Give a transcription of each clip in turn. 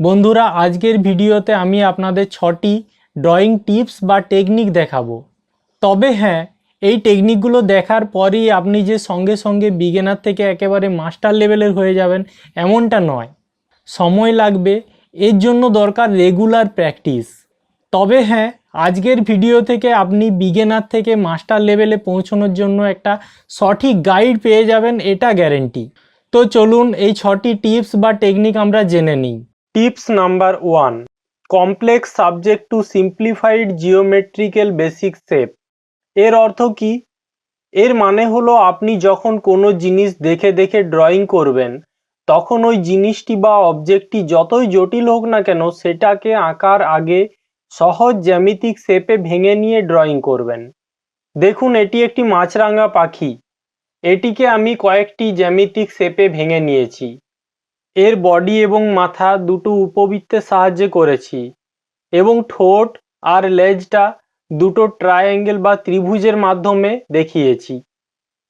বন্ধুরা, আজকের ভিডিওতে আমি আপনাদের ছটি ড্রয়িং টিপস বা টেকনিক দেখাবো। তবে হ্যাঁ এই টেকনিকগুলো দেখার পরেই আপনি যে সঙ্গে সঙ্গে বিগিনার থেকে একেবারে মাস্টার লেভেলের হয়ে যাবেন, এমনটা নয়। সময় লাগবে, এর জন্য দরকার রেগুলার প্র্যাকটিস তবে হ্যাঁ আজকের ভিডিও থেকে আপনি বিগিনার থেকে মাস্টার লেভেলে পৌঁছানোর জন্য একটা সঠিক গাইড পেয়ে যাবেন, এটা গ্যারেন্টি তো চলুন এই ছটি টিপস বা টেকনিক আমরা জেনে নিই। Tips number one, complex subject to simplified geometrical basic shape এর অর্থ কি? এর মানে হলো আপনি যখন কোনো জিনিস দেখে দেখে ড্রয়িং করবেন, তখন ওই জিনিসটি বা অবজেক্টটি যতই জটিল হোক না কেন সেটাকে আঁকার আগে সহজ জ্যামিতিক শেপে ভেঙে নিয়ে ড্রয়িং করবেন। দেখুন, এটি একটি মাছরাঙা পাখি। এটিকে আমি কয়েকটি জ্যামিতিক শেপে ভেঙে নিয়েছি। এর বডি এবং মাথা দুটো উপবৃত্তের সাহায্যে করেছি এবং ঠোঁট আর লেজটা দুটো ট্রায়াঙ্গেল বা ত্রিভুজের মাধ্যমে দেখিয়েছি।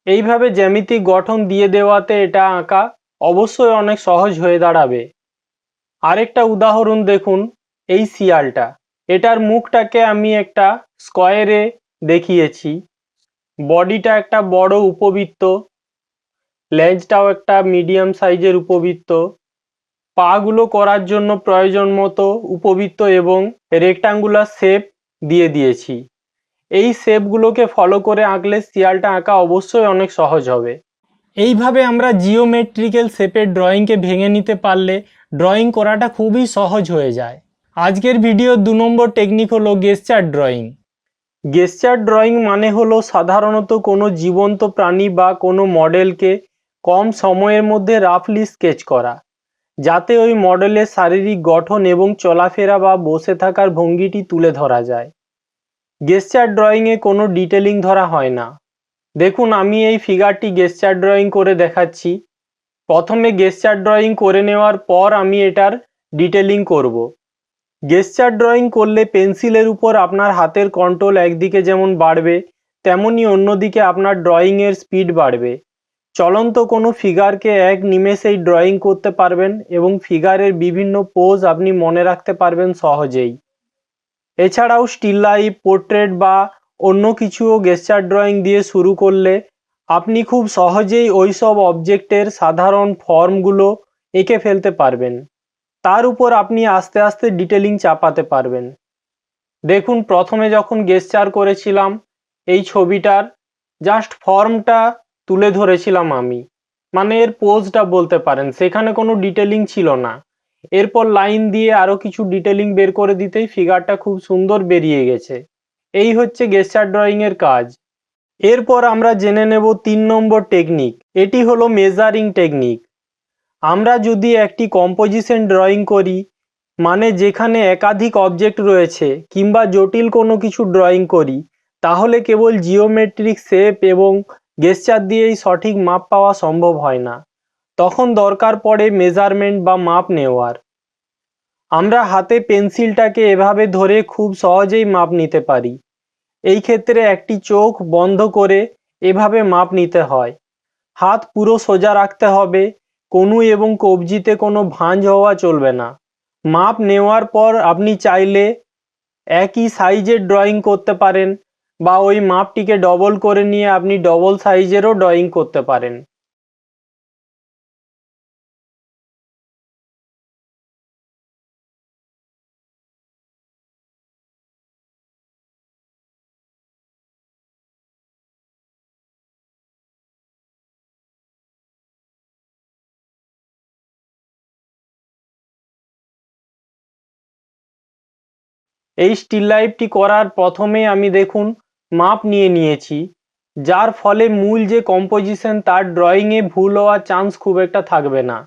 এইভাবে জ্যামিতিক গঠন দিয়ে দেওয়াতে এটা আঁকা অবশ্যই অনেক সহজ হয়ে দাঁড়াবে। আরেকটা উদাহরণ দেখুন এই শিয়ালটা। এটার মুখটাকে আমি একটা স্কোয়ারে দেখিয়েছি। বডিটা একটা বড় উপবৃত্ত লেজটাও একটা মিডিয়াম সাইজের উপবৃত্ত। পাগুলো করার জন্য প্রয়োজন মতো উপবৃত্ত এবং রেক্টাঙ্গুলার শেপ দিয়ে দিয়েছি। এই শেপগুলোকে ফলো করে আঁকলে শিয়ালটা আঁকা অবশ্যই অনেক সহজ হবে। এইভাবে আমরা জিওমেট্রিক্যাল শেপের ড্রয়িংকে ভেঙে নিতে পারলে ড্রয়িং করাটা খুবই সহজ হয়ে যায়। আজকের ভিডিওর দু নম্বর টেকনিক হলো গেস্টার ড্রয়িং গেস্টার ড্রয়িং মানে হলো সাধারণত কোনো জীবন্ত প্রাণী বা কোনো মডেলকে কম সময়ের মধ্যে রাফলি স্কেচ করা, যাতে ওই মডেলের শারীরিক গঠন এবং চলাফেরা বা বসে থাকার ভঙ্গিটি তুলে ধরা যায়। গেস্টার ড্রয়িংয়ে কোনো ডিটেলিং ধরা হয় না। দেখুন, আমি এই ফিগারটি গেস্টার ড্রয়িং করে দেখাচ্ছি। প্রথমে গেস্টার ড্রয়িং করে নেওয়ার পর আমি এটার ডিটেলিং করব। গেস্টার ড্রয়িং করলে পেন্সিলের উপর আপনার হাতের কন্ট্রোল একদিকে যেমন বাড়বে তেমনই অন্যদিকে আপনার ড্রয়িংয়ের স্পিড বাড়বে। চলন্ত কোনো ফিগারকে এক নিমেষেই ড্রয়িং করতে পারবেন এবং ফিগারের বিভিন্ন পোজ আপনি মনে রাখতে পারবেন সহজেই। এছাড়াও স্টিল লাইফ পোর্ট্রেট বা অন্য কিছুও গেস্টার ড্রয়িং দিয়ে শুরু করলে আপনি খুব সহজেই ওই সব অবজেক্টের সাধারণ ফর্মগুলো এঁকে ফেলতে পারবেন। তার উপর আপনি আস্তে আস্তে ডিটেলিং চাপাতে পারবেন। দেখুন, প্রথমে যখন গেস্টার করেছিলাম, এই ছবিটার জাস্ট ফর্মটা তুলে ধরেছিলাম আমি। মানে এর পোজটা বলতে পারেন, সেখানে কোনো ডিটেলিং ছিল না। এরপর লাইন দিয়ে আরও কিছু ডিটেলিং বের করে দিতেই ফিগারটা খুব সুন্দর বেরিয়ে গেছে। এই হচ্ছে গেস্টার ড্রয়িংয়ের কাজ। এরপর আমরা জেনে নেব তিন নম্বর টেকনিক এটি হলো মেজারিং টেকনিক আমরা যদি একটি কম্পোজিশন ড্রয়িং করি মানে যেখানে একাধিক অবজেক্ট রয়েছে, কিংবা জটিল কোনো কিছু ড্রয়িং করি, তাহলে কেবল জিওমেট্রিক শেপ এবং গেস্টার দিয়েই সঠিক মাপ পাওয়া সম্ভব হয় না। তখন দরকার পড়ে মেজারমেন্ট বা মাপ নেওয়ার। আমরা হাতে পেন্সিলটাকে এভাবে ধরে খুব সহজেই মাপ নিতে পারি। এই ক্ষেত্রে একটি চোখ বন্ধ করে এভাবে মাপ নিতে হয়। হাত পুরো সোজা রাখতে হবে, কনু এবং কবজিতে কোনো ভাঁজ হওয়া চলবে না। মাপ নেওয়ার পর আপনি চাইলে একই সাইজের ড্রয়িং করতে পারেন। বা ওই মাপটিকে ডবল করে নিয়ে আপনি ডবল সাইজেরও ড্রয়িং করতে পারেন। এই স্টিল লাইফটি করার প্রথমে আমি দেখুন মাপ নিয়ে নিয়েছি, যার ফলে মূল যে কম্পোজিশন তার ড্রয়িংয়ে ভুল হওয়ার চান্স খুব একটা থাকবে না।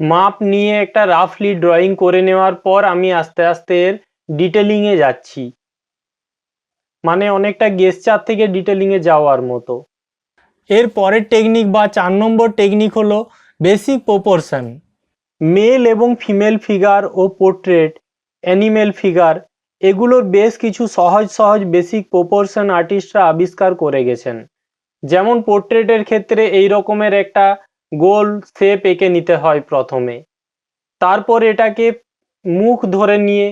মাপ নিয়ে একটা রাফলি ড্রয়িং করে নেওয়ার পর আমি আস্তে আস্তে এর ডিটেলিংয়ে যাচ্ছি। মানে অনেকটা গেস্টার থেকে ডিটেলিংয়ে যাওয়ার মতো। এর পরের টেকনিক বা চার নম্বর টেকনিক হলো বেসিক প্রপোর্শন মেল এবং ফিমেল ফিগার ও পোর্ট্রেট অ্যানিমেল ফিগার এগুলোর বেশ কিছু সহজ সহজ বেসিক প্রপোর্শন আর্টিস্টরা আবিষ্কার করে গেছেন। যেমন পোর্ট্রেটের ক্ষেত্রে এই রকমের একটা গোল শেপ এঁকে নিতে হয় প্রথমে। তারপর এটাকে মুখ ধরে নিয়ে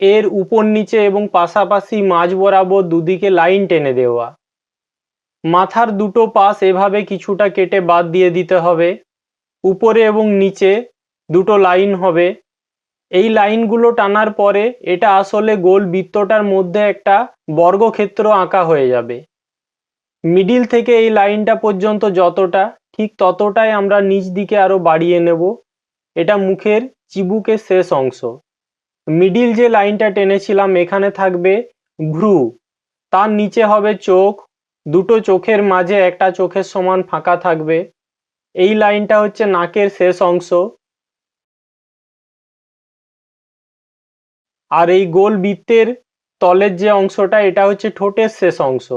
এর উপর নিচে এবং পাশাপাশি মাঝ বরাবর দুদিকে লাইন টেনে দেওয়া। মাথার দুটো পাশ এভাবে কিছুটা কেটে বাদ দিয়ে দিতে হবে। উপরে এবং নিচে দুটো লাইন হবে। এই লাইনগুলো টানার পরে এটা আসলে গোল বৃত্তটার মধ্যে একটা বর্গক্ষেত্র আঁকা হয়ে যাবে। মিডিল থেকে এই লাইনটা পর্যন্ত যতটা, ঠিক ততটাই আমরা নিচ দিকে আরও বাড়িয়ে নেব। এটা মুখের চিবুকের শেষ অংশ। মিডিল যে লাইনটা টেনেছিলাম এখানে থাকবে ভ্রু। তার নিচে হবে চোখ দুটো চোখের মাঝে একটা চোখের সমান ফাঁকা থাকবে। এই লাইনটা হচ্ছে নাকের শেষ অংশ। আর এই গোল বৃত্তের তলের যে অংশটা, এটা হচ্ছে ঠোঁটের শেষ অংশ।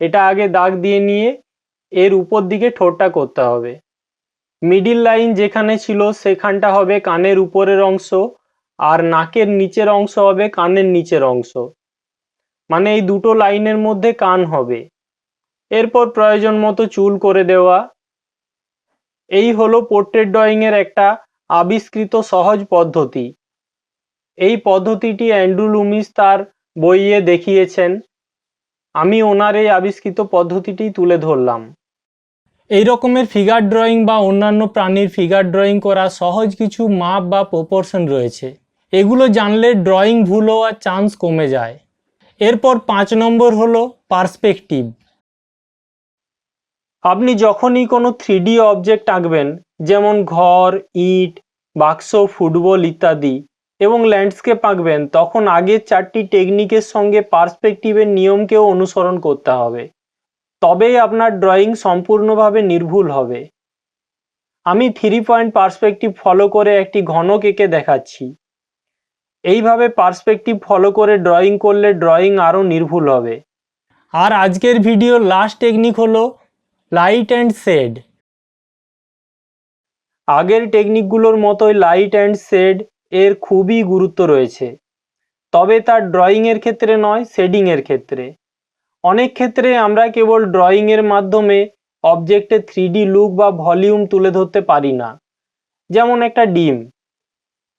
এটা আগে দাগ দিয়ে নিয়ে এর উপর দিকে ঠোঁটটা করতে হবে। মিডিল লাইন যেখানে ছিল, সেখানটা হবে কানের উপরের অংশ আর নাকের নিচের অংশ হবে কানের নিচের অংশ। মানে এই দুটো লাইনের মধ্যে কান হবে। এরপর প্রয়োজন মতো চুল করে দেওয়া। এই হলো পোর্ট্রেট ড্রয়িং এর একটা আবিষ্কৃত সহজ পদ্ধতি। এই পদ্ধতিটি অ্যান্ড্রু লুমিস তার বইয়ে দেখিয়েছেন। আমি ওনার এই আবিষ্কৃত পদ্ধতিটি তুলে ধরলাম। এই রকমের ফিগার ড্রয়িং বা অন্যান্য প্রাণীর ফিগার ড্রয়িং করা সহজ কিছু মাপ বা প্রপোর্শন রয়েছে। এগুলো জানলে ড্রয়িং ভুল হওয়ার চান্স কমে যায়। এরপর পাঁচ নম্বর হলো পার্সপেক্টিভ আপনি যখনই কোনো থ্রি অবজেক্ট আঁকবেন, যেমন ঘর, ইট, বাক্স, ফুটবল ইত্যাদি এবং ল্যান্ডস্কেপ আঁকবেন, তখন আগের চারটি টেকনিকের সঙ্গে পার্সপেক্টিভের নিয়মকেও অনুসরণ করতে হবে। তবেই আপনার ড্রয়িং সম্পূর্ণভাবে নির্ভুল হবে। আমি থ্রি পয়েন্ট পার্সপেক্টিভ ফলো করে একটি ঘনক এঁকে দেখাচ্ছি। এইভাবে পার্সপেক্টিভ ফলো করে ড্রয়িং করলে ড্রয়িং আরও নির্ভুল হবে। আর আজকের ভিডিওর লাস্ট টেকনিক হলো লাইট অ্যান্ড শেড আগের টেকনিকগুলোর মতোই লাইট অ্যান্ড শেড এর খুবই গুরুত্ব রয়েছে। তবে তার ড্রয়িংয়ের ক্ষেত্রে নয় শেডিংয়ের ক্ষেত্রে। অনেক ক্ষেত্রে আমরা কেবল ড্রয়িংয়ের মাধ্যমে অবজেক্টের থ্রি লুক বা ভলিউম তুলে ধরতে পারি না। যেমন একটা ডিম।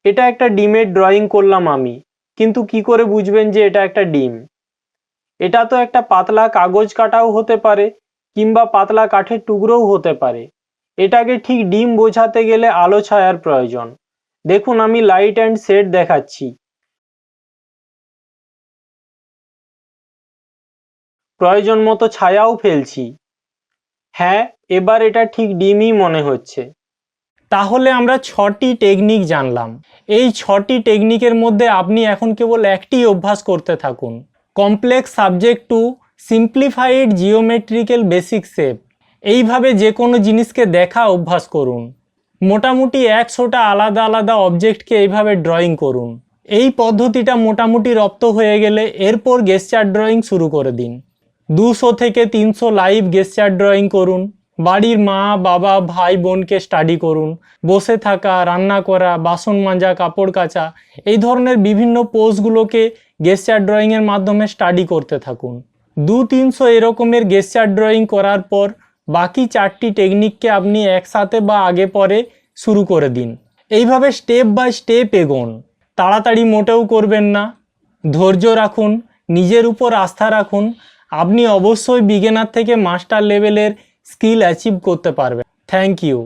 এটা একটা ডিমের ড্রয়িং করলাম আমি, কিন্তু কি করে বুঝবেন যে এটা একটা ডিম? এটা তো একটা পাতলা কাগজ কাটাও হতে পারে কিংবা পাতলা কাঠের টুকরোও হতে পারে। এটাকে ঠিক ডিম বোঝাতে গেলে আলো ছায়ার প্রয়োজন। দেখুন, আমি লাইট অ্যান্ড শেড দেখাচ্ছি। প্রয়োজন মতো ছায়াও ফেলছি। হ্যাঁ এবার এটা ঠিক ডিমই মনে হচ্ছে। তাহলে আমরা ছটি টেকনিক জানলাম। এই ছটি টেকনিকের মধ্যে আপনি এখন কেবল একটি অভ্যাস করতে থাকুন। Complex subject to simplified geometrical basic shape এইভাবে যে কোনো জিনিসকে দেখা অভ্যাস করুন। মোটামুটি একশোটা আলাদা আলাদা অবজেক্টকে এইভাবে ড্রয়িং করুন। এই পদ্ধতিটা মোটামুটি রপ্ত হয়ে গেলে এরপর গেস্টার ড্রয়িং শুরু করে দিন। দুশো থেকে তিনশো লাইভ গেস্টার ড্রয়িং করুন। বাড়ির মা, বাবা, ভাই, বোনকে স্টাডি করুন। বসে থাকা, রান্না করা, বাসন মাজা, কাপড় কাচা, এই ধরনের বিভিন্ন পোজগুলোকে গেস্টার ড্রয়িংয়ের মাধ্যমে স্টাডি করতে থাকুন। দু তিনশো এরকমের গেস্টার ড্রয়িং করার পর বাকি চারটি টেকনিককে আপনি একসাথে বা আগে পরে শুরু করে দিন। এইভাবে স্টেপ বাই স্টেপ এগোন। তাড়াতাড়ি মোটেও করবেন না। ধৈর্য রাখুন। নিজের উপর আস্থা রাখুন। আপনি অবশ্যই বিগিনার থেকে মাস্টার লেভেলের স্কিল অ্যাচিভ করতে পারবেন। Thank you